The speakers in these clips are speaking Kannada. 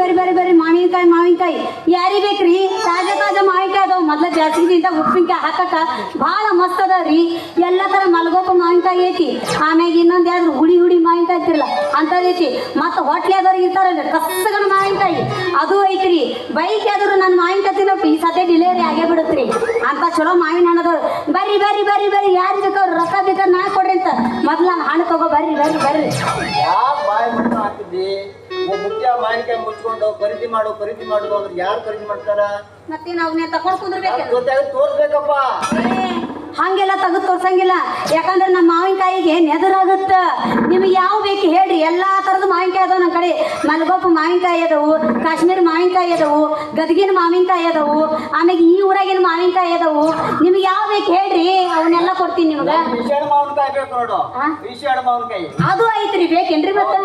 ಬರ್ರಿ ಬರಿ ಬರ್ರಿ ಮಾವಿನಕಾಯಿ ಮಾವಿನಕಾಯಿ. ಯಾರಿ ಬೇಕ್ರಿ? ತಾಜಾ ತಾಜಾ ಮಾವಿನಕಾಯಿ ಅದಾವ. ಮೊದ್ಲ ಜಾಸ್ತಿಗಿಂತ ಉಪ್ಪಿನಕಾಯಿ ಹಾಕಕ ಭಾಳ ಮಸ್ತ್ ಅದಾವ್ರಿ ಎಲ್ಲ ತರ ಮಲ್ಗೋಪ ಮಾವಿನಕಾಯಿ ಐತಿ. ಆಮ್ಯಾಗ ಇನ್ನೊಂದ್ ಯಾವ್ದು ಹುಡಿ ಹುಡಿ ಮಾವಿನಕಾಯಿ ಐತಿ. ಮತ್ತ ಹೋಟ್ಲಿ ಆದವ್ರಿಗೆ ಇರ್ತಾರಲ್ಲ ಕಸ್ಸಗಣ ಮಾವಿನಕಾಯಿ. ಅದು ಐತ್ರಿ. ಬೈಕ್ ಯಾವ್ದಾರು ನನ್ನ ಮಾವಿನಕಾಯಿ ತಿನ್ನೋಕೆ ಈ ಸದ್ಯ ಡಿಲೇವರಿ ಆಗೇ ಬಿಡುತ್ರಿ. ಅಂತ ಚಲೋ ಮಾವಿನ ಹಣ್ಣದವ್ರು ಬರ್ರಿ ಬರ್ರಿ ಬರ್ರಿ ಬರ್ರಿ ಯಾರು ಬೇಕವ್ರು ರೊಕ್ಕ ಬೇಕಾದ್ರೆ ನಾ ಕೊಡ್ರಿ ಅಂತ. ಮೊದ್ಲು ಹಣ್ಣು ತಗೋ ಬರ್ರಿ ಬರ್ರಿ ಬರ್ರಿ ಮಾವಿನಕಾಯಿ ಮುಚ್ಕೊಂಡು ಖರೀದಿ ಮಾಡು ಖರೀದಿ ಮಾಡು ಅಂದ್ರೆ ಯಾರು ಖರೀದಿ ಮಾಡ್ತಾರ? ಮತ್ತೆ ನಾವು ತಕೊಂಡ್ ಕುಂದ್ರಬೇಕು ಗೊತ್ತಾಗ ತೋರ್ಸ್ಬೇಕಪ್ಪ. ಹಂಗೆಲ್ಲ ತೆಗೆದು ತೋರ್ಸಂಗಿಲ್ಲ. ಯಾಕಂದ್ರೆ ನಮ್ಮ ಮಾವಿನಕಾಯಿಗೆ ನೆದರಾಗುತ್ತ. ನಿಮಗೆ ಯಾವ ಬೇಕು ಹೇಳ್ರಿ. ಎಲ್ಲಾ ತರದ ಮಾವಿನಕಾಯಿ ಅದಾವ ನಮ್ಮ ಕಡೆ. ಮಲ್ಗೊಪ್ಪ ಮಾವಿನಕಾಯಿ ಅದಾವು ಕಾಶ್ಮೀರ ಮಾವಿನಕಾಯಿ ಅದಾವು ಗದಗಿನ ಮಾವಿನಕಾಯಿ ಅದಾವು ಆಮೇಲೆ ಈ ಊರಾಗಿನ ಮಾವಿನಕಾಯಿ ಅದಾವು. ನಿಮ್ಗೆ ಯಾವ ಬೇಕು ಹೇಳ್ರಿ. ಅವನ್ನೆಲ್ಲ ಕೊಡ್ತೀನಿ ನಿಮ್ಗೆ. ಅದು ಐತ್ರಿ. ಬೇಕೇನ್ರಿ ಮತ್ತೆ?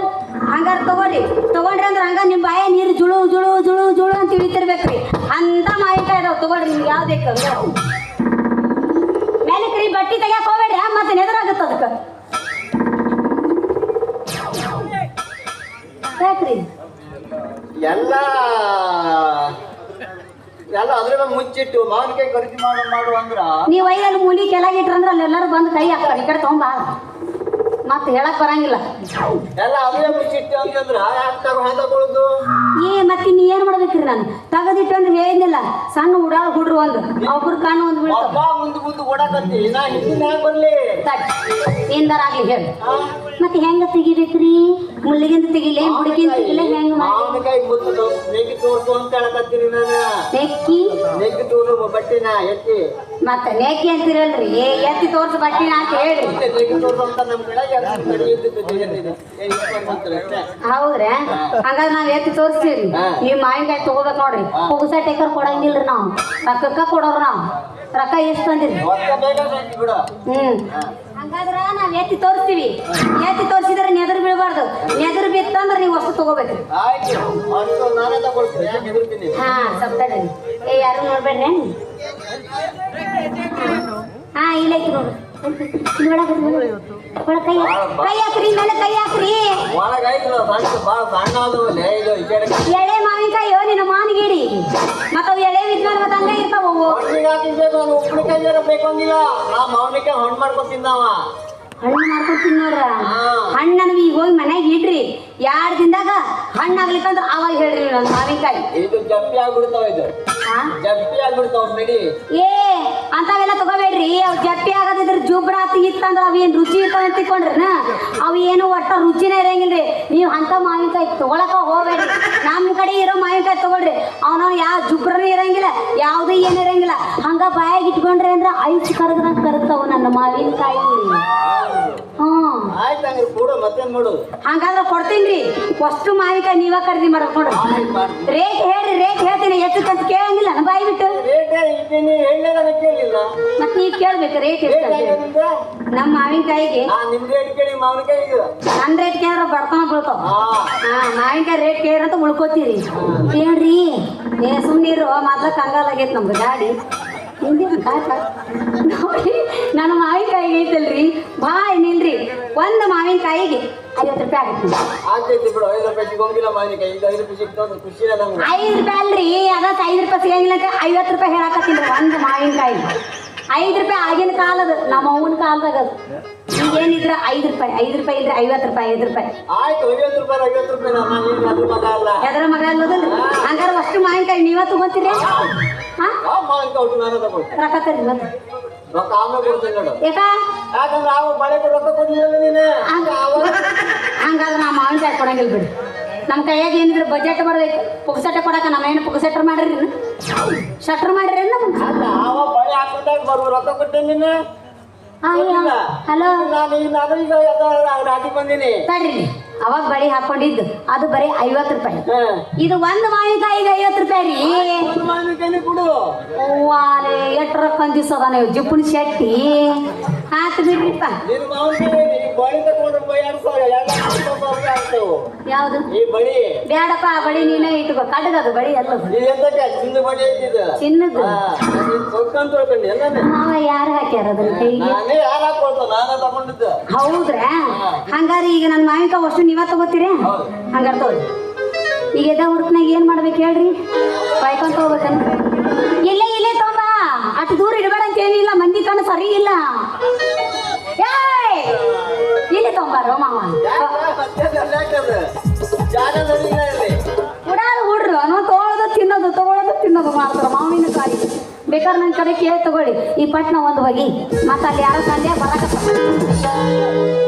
ಹಂಗಾರ ತಗೋರಿ. ತಗೊಂಡ್ರಿ ಅಂದ್ರೆ ಹಂಗ ನಿಮ್ಮ ಬಾಯ ನೀರು ಜುಳು ಜುಳು ಜುಳು ಜುಳು ಅಂತ ಇಳಿತಿರ್ಬೇಕ್ರಿ. ಅಂತ ಮಾವಿನಕಾಯಿ ಅದಾವ. ತಗೊಳ್ರಿ. ನಿಮ್ಗೆ ಯಾವ್ದು ಬೇಕು ಕರಿ ಬಟ್ಟಿ ತೆಗಿಯಕ್ ಹೋಗ್ಬೇಡ್ರಿ ಮತ್ತೆ ನೆದರಾಗತ್ತ ಅದಕ್ಕೆ. ಯಾಕ್ರಿ? ಎಲ್ಲ ಎಲ್ಲ ಅದ್ರ ಮುಚ್ಚಿಟ್ಟು ಮಾವಿನಕಾಯಿ ಖರೀದಿ ಮಾಡು ಮಾಡು ಅಂದ್ರ? ನೀವು ಐದಲ್ಲಿ ಮೂಲಿ ಕೆಳಗಿಟ್ರಂದ್ರೆ ಅಲ್ಲಿ ಎಲ್ಲರೂ ಬಂದು ಕೈ ಹಾಕ್ತಾರೆ ಈ ಕಡೆ ತಗೊಂಬಾ ಮತ್ತೆ ಹೇಳಕ್ ಬರಂಗಿಲ್ಲ. ಎಲ್ಲ ಅದ್ರ ಮುಚ್ಚಿಟ್ಟು ಅಂತಂದ್ರ ಯಾಕೆ ತಗೋ ಹ್ಯಾಂಗ ತಗೊಳುದು ಏ ಮತ್ತೆ ನೀ ಏನ್ ಮಾಡ್ಬೇಕ್ರಿ ನಾನು? ತಗದಿಟ್ಟು ಅಂದ್ರೆ ಹೇಳಿದ್ನಿಲ್ಲ ಸಣ್ಣ ಉಡಾಳ ಹುಡ್ರು ಒಂದು ಒಬ್ರು ಕಾಣು ಒಂದು ಮುಂದೆ ಮುಂದೆ ಓಡಾಕತ್ತಿ. ನಾ ಹಿಂದಿನ ಹ್ಯಾಂಗ ಬರ್ಲಿ. ಏನ್ದಾರಾಗ್ಲಿ ಹೇಳಿ? ಮತ್ತೆ ಹೆಂಗ ತೆಗಿಬೇಕ್ರಿ? ಮುಳ್ಳಿಗಿಂದ ತೆಗಿಲೆ ಹುಡುಗಿಂದ ತೆಗಿಲೆ ಹೆಂಗ ಮಾವಿನಕಾಯಿ ಮುದ್ದು ನೆಗಿ ತೋರ್ಸು ಅಂತ ಹೇಳಕತ್ತೀನಿ ನಾನು. ನೆಕ್ಕಿ ನೆಗಿ ತೋರು ಬಟ್ಟಿನ ಎತ್ತಿ. ಮತ್ತೆ ನೇಕಿ ಅಂತಿರಲ್ರಿ? ಏ ಎತ್ತಿ ತೋರ್ಸ ಬಟ್ಟಿನ ಅಂತ ಹೇಳಿ ತೋರ್ಸು ಅಂತ ನಮ್ಮ ಕಡೆ. ಹೌದ್ರಾ? ಹಂಗಾದ್ರೆ ನಾವ್ ಎತ್ತಿ ತೋರಿಸ್ತೀವಿ ಹಾ. ಈ ಮಾವಿನಕಾಯಿ ತಗೋಬೇಕು ನೋಡ್ರಿ. ಪುಗುಸ ಟೇಕರ್ ಕೊಡಂಗಿಲ್ರಿ ನಾವು. ರೊಕ್ಕಕ್ಕ ಕೊಡೋರು ನಾವು. ರೊಕ್ಕ ಎಷ್ಟು ತಂದಿರಿ? ಹ್ಮ್. ಹಂಗಾದ್ರ ನಾವ್ ಎತ್ತಿ ತೋರಿಸ್ತೀವಿ. ಎತ್ತಿ ತೋರಿಸಿದ್ರೆ ನೆದ್ರ ಬೀಳಬಾರ್ದು. ನೆದ್ರ ಬಿತ್ತಂದ್ರೆ ನೀವು ವಸ್ತು ತಗೋಬೇಕು ಹಾ ಸ್ವಲ್ಪ ಏ ಯಾರು ನೋಡ್ಬೇಡ ಹಾ ಇಲ್ಲ ಐತಿ ನೋಡ್ರಿ. ಕೈ ಹಾಕ್- ಕೈ ಹಾಕ್ರಿ ಮೇಲೆ ಕೈ ಹಾಕ್ರಿ. ಎಳೆ ಮಾವಿನಕಾಯಿ ನಿನ್ನ ಮಾನಿಗೇಡಿ ಮತ್ತ ಎಳೆ ಇದ್ಮೇಲೆ ಮತ್ತ ಹಂಗ ಇರ್ತಾವ ಅವು. ಒಟ್ಟಿಗೆ ಹಾಕಿರ್ಬೇಕು ನಾನು ಉಪ್ಪಿನಕಾಯಿ ಬೇಕಂಗಿಲ್ಲ ನಾ ಮಾವಿನಕಾಯಿ ಹಣ್ಣು ಮಾಡ್ಕೊಂಡು ತಿಂದವ. ಹಣ್ಣು ಮಾಡ್ಕೊತೀನಿ ನೋಡ್ರ. ಹಣ್ಣು ಈಗ ಹೋಗಿ ಮನೆಗೆ ಇಡ್ರಿ. ಎರಡು ದಿನದಾಗ ಹಣ್ಣು ಆಗ್ಲಿಕ್ಕಂದ್ರ ಅವಾಗ ಹೇಳ್ರಿ ನನ್ನ ಮಾವಿನಕಾಯಿ. ಇದು ಜಪ್ಪಿ ಆಗ್ಬಿಡ್ತಾವ ಇದು. ಏ ಅಂತಾವೆಲ್ಲ ತಗೋಬೇಡ್ರಿ. ಅವ್ ಜಪ್ಪಿ ಆಗದಿದ್ರ ಜುಬ್ರ ಇತ್ತಂದ್ರ ಅವ್ ಏನ್ ರುಚಿ ಅಂತ ತಿಳ್ಕೊಂಡ್ರಿನ? ಅವ್ ಏನು ಒಟ್ಟ ರುಚಿನೇ ಇರಂಗಿಲ್ರಿ. ನೀವು ಅಂತ ಮಾವಿನಕಾಯಿ ತಗೊಳಕ ಹೋಗ್ಬೇಡ್ರಿ. ನಮ್ ಕಡೆ ಇರೋ ಮಾವಿನಕಾಯಿ ತಗೊಳ್ರಿ. ಅವನ ಯಾವ ಜುಬ್ರನು ಇರಂಗಿಲ್ಲ, ಯಾವ್ದು ಏನು ಇರಂಗಿಲ್ಲ. ಹಂಗ ಬಾಯಾಗಿ ಇಟ್ಕೊಂಡ್ರಿ ಅಂದ್ರ ಐಚ್ ಕರಗ್ದಂಗ ಕರಗ್ತಾವ ನನ್ನ ಮಾವಿನಕಾಯಿ. ಕೂಡ ಮತ್ತೇನ್ ಮಾಡು ಹಂಗಾದ್ರೆ ಕೊಡ್ತೀನಿ ಫಸ್ಟ್ ಮಾವಿನಕಾಯಿ ನೀವ ಖರೀದಿ ಮಾಡಕ್ ನೋಡ್ರಿ ರೇಟ್ ಹೇಳ್ರಿ ರೇಟ್ ಹೇಳ್ತೀನಿ. ಎಷ್ಟು ಅಂತ ಕೇಳಂಗಿಲ್ಲ ನನ್ನ ಬಾಯಿ ಬಿಟ್ಟು. ಮತ್ ನೀವ್ ಕೇಳ್ಬೇಕು ರೇಟ್ ಎಷ್ಟು ನಮ್ಮ ಮಾವಿನಕಾಯಿಗೆ ನನ್ ರೇಟ್ ಕೇಳಿದ್ರೆ ಬಡ್ತಾನ ಬೀಳ್ತಾವ ಹಾ. ಮಾವಿನಕಾಯಿ ರೇಟ್ ಕೇಳಿರಂತ ಉಳ್ಕೋತೀರಿ. ಕೇಳ್ರಿ. ಏ ಸುಮ್ಮನಿರು ಮೊದ್ಲ ಕಂಗಾಲ ಆಗೈತೆ ನಮ್ದು ಗಾಡಿ. ಹಿಂದಿನ ನೋಡಿ ನನ್ನ ಮಾವಿನಕಾಯಿಗೆ ಐತಲ್ರಿ ಬಾಯ್ ನಿಲ್ರಿ. ಒಂದು ಮಾವಿನಕಾಯಿಗೆ ಐವತ್ತು ರೂಪಾಯಿ ಆಗುತ್ತೆ. ಬಿಡು. ಐದು ರೂಪಾಯಿ ಸಿಗೋಂಗಿಲ್ಲ ಮಾವಿನಕಾಯಿ ಈಗ ಐದು ರೂಪಾಯಿ ಸಿಗ್ತದೆ ಖುಷಿ ನಮ್ಗೆ. ಐದು ರೂಪಾಯಿ ಅಲ್ರಿ. ಅದಕ್ಕೆ ಐದು ರೂಪಾಯಿ ಸಿಗಂಗಿಲ್ಲ ಅಂತ ಐವತ್ತು ರೂಪಾಯಿ ಹೇಳಕತ್ತೀನಿ ಒಂದು ಮಾವಿನಕಾಯಿ ಐದು ರೂಪಾಯಿ ಆಗಿನ ಕಾಲದ ನಮ್ಮ ಅವನ ಕಾಲದಾಗ ಅದು. ಈಗೇನಿದ್ರ ಐದು ರೂಪಾಯಿ. ಐದು ರೂಪಾಯಿ ಇದ್ರೆ ಐವತ್ತು ರೂಪಾಯಿ ಐದು ರೂಪಾಯಿ. ಆಯ್ತು ಐವತ್ತು ರೂಪಾಯಿ ಐವತ್ತು ರೂಪಾಯಿ. ಮಗ ಅಲ್ಲ. ಹಂಗಾರ ಮಗ ಅಲ್ಲದಲ್ರಿ? ಹಂಗಾರೆ ಅಷ್ಟು ಮಾವಿನಕಾಯಿ ನೀವ ತಗೋತೀರಿ? ರೊಕ್ಕ ತರಿ ಮತ್ತೆ ರೊಕ್ಕ ಆಮೇಲೆ ಕೊಡ್ತೀನಿ ನೋಡು. ಯಾಕ ಯಾಕಂದ್ರೆ ಅವ ಬಳೆ ರೊಕ್ಕ ಕೊಡ್ಲಿಲ್ಲ ನೀನು? ಹಂಗ ಹಂಗಾದ್ರೆ ನಾ ಮಾವಿನಕಾಯಿ ಕೊಡಂಗಿಲ್ಲ ಬಿಡಿ. ನಮ್ಮ ಕೈಯಾಗ ಏನಿದ್ರೆ ಬಜೆಟ್ ಬರ್ಬೇಕು. ಪುಕ್ಸಟ್ಟೆ ಕೊಡಕ ನಮ್ಮ ಏನು ಪುಕ್ಸಟ್ರ್ ಮಾಡ್ರಿ ಶಟ್ರ್ ಮಾಡ್ರಿ ಅಲ್ಲ ಅವ ಬಳೆ ಹಾಕೊಂಡಾಗ ಬರುವ ರೊಕ್ಕ ಕೊಟ್ಟೆ ನೀನು? ಹಲೋ. ನಾನು ಈಗ ನಾನು ಈಗ ರಾಟಿ ಬಂದೀನಿ. ತಡ್ರಿ. ಅವಾಗ ಬಳಿ ಹಾಕೊಂಡಿದ್ದು. ಅದು ಬರೀ ಐವತ್ತು ರೂಪಾಯಿ. ಇದು ಒಂದು ಮಾವಿನಕಾಯಿಗೆ ಐವತ್ತು ರೂಪಾಯಿ ರೀ. ಒಂದು ಮಾವಿನಕಾಯಿ ಕೊಡು. ವಾಲೆ ಎಟ್ರ ಕಂದಿಸದ ನೀವು? ಜಿಪ್ಪುಣ ಶೆಟ್ಟಿ. ಆತು ಬಿಡ್ರಿಪ್ಪ. ಎರಡು ಸಾವಿರ ಎರಡು ಲಕ್ಷ ರೂಪಾಯಿ ಆಗ್ತಾವು ಯಾವುದು? ಈ ಬಳಿ. ಬೇಡಪ್ಪ ಆ ಬಳಿ ನೀನೇ ಇಟ್ಕೋ. ಬಳಿ ಎಂತಕ್ಕೆ? ಚಿನ್ನ ಬಳಿ ಐತಿದು ಚಿನ್ನದ್ದು ಹಾ ಕೊಡ್ಕೊಂತ ತಿಳ್ಕೊಂಡು ಎಲ್ಲನೇ. ನಾವ ಯಾರು ಹಾಕ್ಯಾರ ಅದನ್ನ ಕೈಗೆ? ನಾನೇ ಯಾರು ಹಾಕೊಳ್ತ ನಾನೇ ತಗೊಂಡಿದ್ದು. ಹೌದ್ರಾ? ಹಂಗಾರೆ ಈಗ ನನ್ನ ಮಾವಿನಕಾಯಿ ಅಷ್ಟು ನೀವ ತಗೋತೀರಿ? ಹಂಗಾರ ತಗೊಳ್ಳಿ ಈಗ ಎದ ಹುಡುಕ್ನಾಗ ಏನ್ ಮಾಡ್ಬೇಕು ಹೇಳ್ರಿ? ಕಾಯ್ಕೊಂತ ತಗೋಬೇಕನ್ ಇಲ್ಲೇ ಇಲ್ಲೇ ತಗೊಂಬ. ಅಷ್ಟು ದೂರ ಇಡಬೇಡ ಅಂತ ಏನಿಲ್ಲ ಮಂದಿ ಕಣ್ಣು ಸರಿ ಇಲ್ಲ! ಇಲ್ಲೇ ತೊಂಬಾರೋ ಮಾವ ಹುಡ್ರು ನಾವು ತಗೊಳ್ಳೋದು ತಿನ್ನೋದು ತಗೊಳ್ಳೋದು ತಿನ್ನೋದು ಮಾಡ್ತಾರ ಮಾವಿನಕಾಯಿ ಬೇಕಾದ್ರೆ ನನ್ನ ಕಡೆ ಕೇಳಿ ತಗೊಳ್ಳಿ ಈ ಪಟ್ನ ಒಂದು ಹೋಗಿ ಮತ್ತೆ ಅಲ್ಲಿ ಯಾರೋ ಸಂಧ್ಯಾ ಬರಕತ್ತ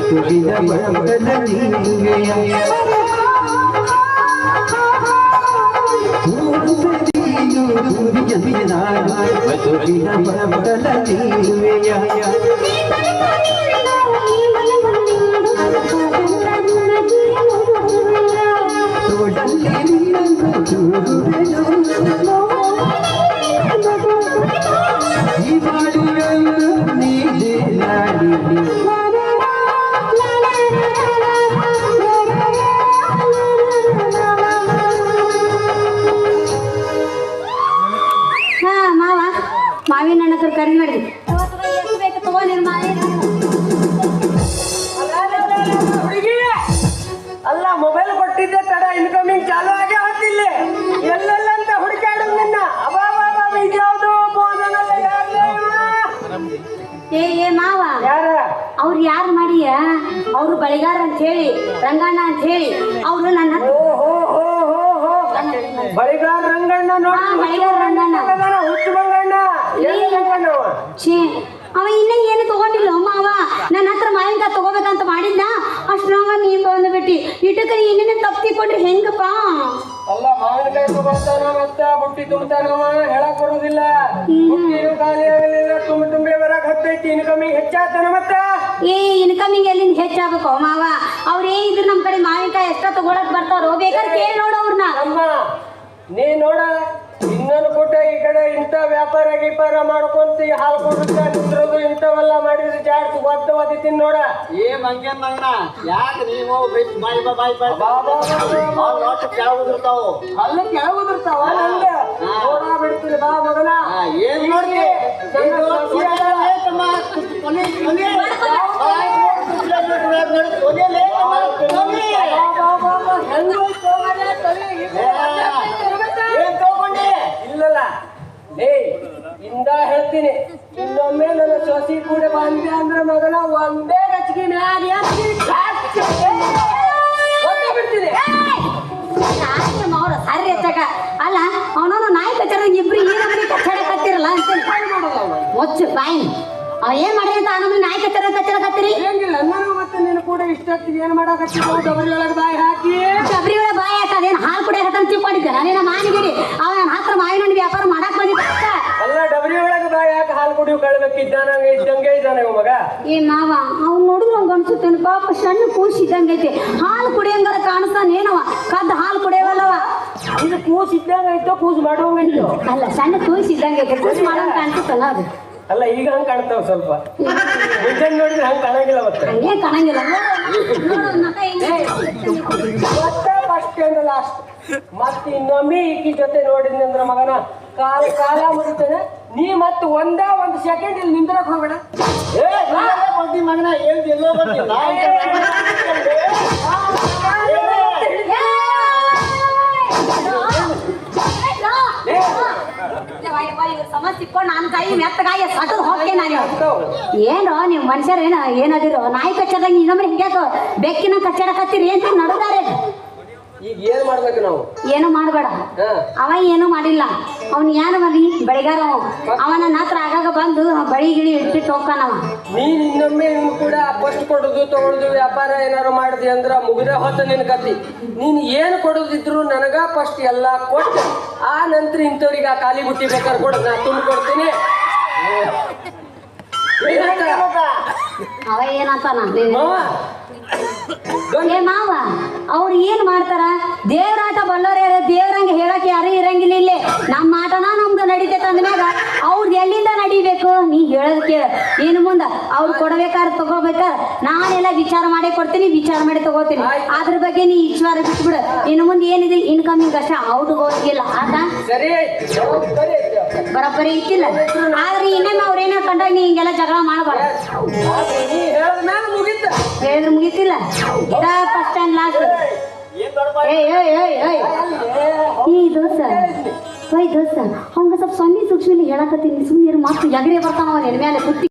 ನಾನು ಮಧುವಿನ ಮರಮಗಲ ನೀನುವೆಯ ಹೂವೊಂದು ನೀನು ತುಂಬಿಯಲ್ಲಿ ನಾನು ಮಧುವಿನ ಮರಮಗಲ ನೀನುವೆಯ ತೋಡಲ್ಲಿ ನಿನ್ನನ್ನು ಚೂರುವೆನು ಚಾಲು ಆಗೇ ಹೊತ್ತಿಲ್ಲ ಎಲ್ಲೆಲ್ಲಂತ ಹುಡುಕಾಡು ನಿನ್ನ? ಅಬಾಬಾಬಾ ಇದ್ಯಾವುದು ಬೋಧನಲ್ಲ? ಏ ಏ ಮಾವ. ಯಾರ? ಅವ್ರು ಯಾರು ಮಾಡಿಯ? ಅವ್ರು ಬಳಿಗಾರ ಅಂತ ಹೇಳಿ ರಂಗಣ್ಣ ಅಂತ ಹೇಳಿ ಅವ್ರು ನನ್ನ ಬಳಿಗಾರ ರಂಗಣ್ಣ ನೋಡಿ. ಬಳಿಗಾರ ರಂಗಣ್ಣ. ಹುಚ್ಚು ರಂಗಣ್ಣ ಅವ? ಇನ್ನ ಏನು ತಗೊಂಡಿಲ್ಲ ಮಾವ? ನನ್ನ ಹತ್ರ ಮಾವಿನಕಾಯಿ ಮಾಡಿದ್ನ ಅಷ್ಟ್ರಾಗ ಬಂದು ಬಿಟ್ಟಿ ಇಟಕ ಏನೇನ ತಪ್ಪಿಕೊಂಡ್ರೆ ಹೆಂಗಪ್ಪ? ಅಲ್ಲ ಮಾವಿನಕಾಯಿ ತಗೊಂತಾನ ಮತ್ತ ಬುಟ್ಟಿ ತುಂಬತಾನವ ಹೇಳಕ್ ಬರುದಿಲ್ಲ. ಬುಟ್ಟಿನೂ ಖಾಲಿ ಆಗಲಿಲ್ಲ ತುಂಬ ತುಂಬೆ ಬರಕ್ ಹತ್ತೈತಿ ಇನ್ಕಮಿಂಗ್ ಹೆಚ್ಚಾತನ ಮತ್ತ? ಏ ಇನ್ಕಮಿಂಗ್ ಎಲ್ಲಿಂದ ಹೆಚ್ಚಾಗಬೇಕು ಮಾವ? ಅವ್ರು ಏನಿದ್ರು ನಮ್ಮ ಕಡೆ ಮಾವಿನಕಾಯಿ ಎಷ್ಟ ತಗೊಳಕ್ ಬರ್ತಾರೋ? ಬೇಕಾದ್ರೆ ಕೇಳಿ ನೋಡು ಅವ್ರನ್ನ ಅಮ್ಮ ನೀ ನೋಡ ಇನ್ನೊಂದು ಕೊಟ್ಟ ಈ ಕಡೆ ಇಂಥ ವ್ಯಾಪಾರ ಗೀಪಾರ ಮಾಡ್ಕೊಂತ ಹಾಲು ಕೊಡುತ್ತಾ ಇಂಥವೆಲ್ಲ ಮಾಡಿದ್ರೆ ಜಾಸ್ತಿ ಒದ್ದ ತಿನ್ ನೋಡ ಏ ಹಂಗೇನ್ ಮಗನ ಯಾಕೆ ನೀವು ಬಾಯಿ ಬಾಯ್ ಬಾಯಿ ಅಲ್ಲ ಕೆಳಗುದಿರ್ತಾವ ನೋಡ ಬಿಡ್ತೀನಿ ಬಾ ಮಗನ ಏನ್ ನೋಡ್ರಿ ಕೊನೆಯಲ್ಲೇ ತಮ್ಮ ಕೊನೆ ಕೊನೆ ಬಾಯಿ ಕುಸ್ಲ ಬಿಟ್ಟು ನೋಡು, ನೋಡು, ಕೊನೆಯಲ್ಲೇ ತಮ್ಮ ಕೊನೆ. ಬಾ, ಬಾ, ಬಾ, ಬಾ. ಹೆಂಗೈತ್ ಹೋಗದೆ ತಲೆ? ಏ, ಏನ್ ತಗೊಂಡೆ ಇಂದ ಹೇಳ್ತೀನಿ. ಇನ್ನೊಮ್ಮೆ ನನ್ನ ಸೊಸಿ ಕೂಡ ಬಂದೆ ಅಂದ್ರೆ ಮಗನ ಒಂದೇ ಗಚ್ಚಿಗೆ ಮ್ಯಾಗ ಬಿಡ್ತೀನಿ. ಅವ್ರ ಸರಿ ಹೆಚ್ಚಾಗ ಅಲ್ಲ ಅವನವನು ನಾಯಿ ಕಚ್ಚಡ ಇಬ್ರು ನಮೂನಿ ಕಚ್ಚಡ ಕತ್ತಿರಲ್ಲ ಅಂತೇಳಿ. ಮುಚ್ಚು ಬಾಯಿ. ಅವ ಏನ್ ಮಾಡಿ ಅಂತ ನಮೂನಿ ನಾಯಿ ಕಚ್ಚಡ ಕಚ್ಚಡ ಕತ್ತಿರಿ? ಹೆಂಗಿಲ್ಲ ನಾನು ಮತ್ತೆ ನೀನು ಕೂಡ ಇಷ್ಟೊತ್ತಿಗೆ ಏನ್ ಮಾಡಾಕತ್ತಿ ಡಬರಿ ಒಳಗೆ ಬಾಯಿ ಹಾಕಿ. ಡಬರಿ ಒಳಗೆ ಬಾಯಿ ಹಾಲು ಕುಡಿಯಕತ್ತಂತ ತಿಳ್ಕೊಂಡಿದ್ದೆ ನಾನೇನ ಮಾನಿಗಿಡಿ ಅವ ನನ್ನ ಹತ್ರ ಮಾವಿನ ಹಣ್ಣು ವ್ಯಾಪಾರ ಮಾಡಕ್ ಬಂದಿದ್ದ. ಅಲ್ಲ ಡಬರಿ ಒಳಗೆ ಹಾಲು ಕುಡಿಯು ಕಳ್ಬೇಕಿದ್ದಾನ ಇದ್ದಂಗೆ ಇದ್ದಾನೆ ಮಗ? ಏ ಮಾವ ಅವ್ನು ನೋಡಿದ್ರೆ ಅನ್ಸುತ್ತೇನು ಪಾಪ ಸಣ್ಣ ಕೂಸಿದ್ದಂಗೈತಿ ಹಾಲು ಕುಡಿಯಂಗಾರ ಕಾಣಿಸ್ತಾನೇನವ ಕದ್ದು ಹಾಲು ಕುಡಿಯವಲ್ಲವ? ಇದು ಕೂಸ್ ಇದ್ದಂಗ ಐತೋ ಕೂಸ್ ಅಲ್ಲ ಸಣ್ಣ ಕೂಸಿ ಮಾಡೋಂಗ ಕಾಣಿಸುತ್ತಲ್ಲ ಅದು. ಅಲ್ಲ ಈಗ ಹಂಗ ಕಾಣ್ತಾವ ಸ್ವಲ್ಪ. ಮುಂಚೆನೆ ನೋಡಿದ್ರೆ ಹಂಗ ಕಾಣಂಗಿಲ್ಲ ಮತ್ತೆ. ಹಂಗೆ ಕಾಣಂಗಿಲ್ಲ. ನೋಡು, ನೋಡು, ನಖ ಹೆಂಗೆ ಮತ್ತೆ? ಅಂಡ್ ಲಾಸ್ಟ್ ಮತ್ತೆ ಇನ್ನೊಮ್ಮೆ ಈಕಿ ಜೊತೆ ನೋಡಿದ್ನಿ ಅಂದ್ರ ಮಗನ ಕಾಲ ಕಾಲ ಮುಗಿತೇನೆ ನೀ ಮತ್ತೆ ಒಂದೇ ಒಂದು ಸೆಕೆಂಡ್ ಇಲ್ಲಿ ನಿಂದ್ರಕ್ ಹೋಗ್ಬೇಡ ಏ ನೀನೆಲ್ಲ ಬಂದಿ ಮಗನ ಹೇಳ್ದಿ ಎಲ್ಲೋ ನಾನು ಕೈ ಮೆತ್ತಗಾಗಿ ಸಟದ್ ಹೋಗ್ತೇನೆ ನಾನು ಏನೋ ನೀವು ಮನುಷ್ಯರು ಏನ ಏನದಿರೋ ನಾಯಿ ಕಚ್ಚದಂಗೆ ಇನ್ನೊಮ್ಮೆ ಹಿಂಗ್ಯಾಕ ಬೆಕ್ಕಿನ ಕಚ್ಚಾಡಕತ್ತೀರಿ ಅಂತ ನಡುದಾರೆ ಈಗ ಏನ್ ಮಾಡ್ಬೇಕು ನಾವು? ಏನು ಮಾಡಬೇಡ. ಅವ ಏನು ಮಾಡಿಲ್ಲ. ಅವನ್ ಏನು ಮಾಡಿ? ಬೆಳಿಗಾರ ಅವನ ನಾತ್ರ ಆಗಾಗ ಬಂದು ಬಳಿ ಗಿಳಿ ಇಟ್ಟಿಟ್ಟು ಹೋಗ್ತಾನವ ನೀನ್ ಇನ್ನೊಮ್ಮೆ ಇವ್ನು ಕೂಡ ಫಸ್ಟ್ ಕೊಡುದು ತಗೊಳ್ದು ವ್ಯಾಪಾರ ಏನಾರು ಮಾಡ್ದಿ ಅಂದ್ರ ಮುಗಿದ ಹೊತ್ತ ನಿನ್ ಕತ್ತಿ ನೀನ್ ಏನು ಕೊಡೋದಿದ್ರು ನನಗ ಫಸ್ಟ್ ಎಲ್ಲಾ ಕೊಟ್ಟು. ಆ ನಂತರ ಇಂಥವ್ರಿಗೆ ಆ ಖಾಲಿ ಬುಟ್ಟಿ ಬೇಕಾದ್ರೆ ಕೊಡು ನಾ ತುಂಬ ಕೊಡ್ತೀನಿ? ಅವ ಏನಂತಾನ ಏ ಮಾವ, ಅವ್ರು ಏನ್ ಮಾಡ್ತಾರ? ದೇವರಾಟ ಬಲ್ಲೋರೇ ದೇವ್ರಂಗೆ ಹೇಳಕ್ ಯಾರು ಇರಂಗಿಲ್ಲ ಇಲ್ಲಿ. ನಮ್ಮ ಆಟನ ನಮ್ದು ನಡೀತೈತೆ ಅಂದ್ಮ್ಯಾಗ ಅವ್ರದ್ದು ಎಲ್ಲಿಂದ ನಡಿಬೇಕು? ನೀ ಹೇಳೋದ್ ಕೇಳ. ಇನ್ನು ಮುಂದ ಅವ್ರು ಕೊಡ್ಬೇಕಾದ್ರೆ ತಗೋಬೇಕಾರ ನಾನೆಲ್ಲ ವಿಚಾರ ಮಾಡಿ ಕೊಡ್ತೀನಿ, ವಿಚಾರ ಮಾಡಿ ತಗೋತೀನಿ. ಅದ್ರ ಬಗ್ಗೆ ನೀ ವಿಚಾರ ಬಿಟ್ಬಿಡು. ಇನ್ನು ಮುಂದೆ ಏನಿದೆ ಇನ್ಕಮಿಂಗ್ ಅಷ್ಟೇ ಔಟ್ ಹೋಗಿಲ್ಲ ಆತ? ಬರೋಬ್ಬರಿ ಇದ್ದಿಲ್ಲ ಆದ್ರೆ ಇನ್ನೇನು ಅವ್ರೇನೋ ಕಂಡಾಗ ನೀ ಹಿಂಗೆಲ್ಲ ಜಗಳ ಮಾಡಬಾರ್ದು. ಹೇಳಿದ್ರೆ ಮುಗಿತಿಲ್ಲ. ಫಸ್ಟ್ ಟೈಮ್ ಲಾಸ್ಟ್ ಏನ್ ಈ ದೋಸ್ತ. ಓಯ್ ದೋಸ್ತ. ಅವಂಗ ಸ್ವಲ್ಪ ಸೊನ್ನೆ ಸೂಕ್ಷ್ಮಲಿ ಹೇಳಕತ್ತೀನಿ. ಸುಮ್ಮನೆ ಮಾತು ಎಗರೇ ಬರ್ತಾನ ಎಲ್ಲ ಮೇಲೆ. ಕುತ್ತಿ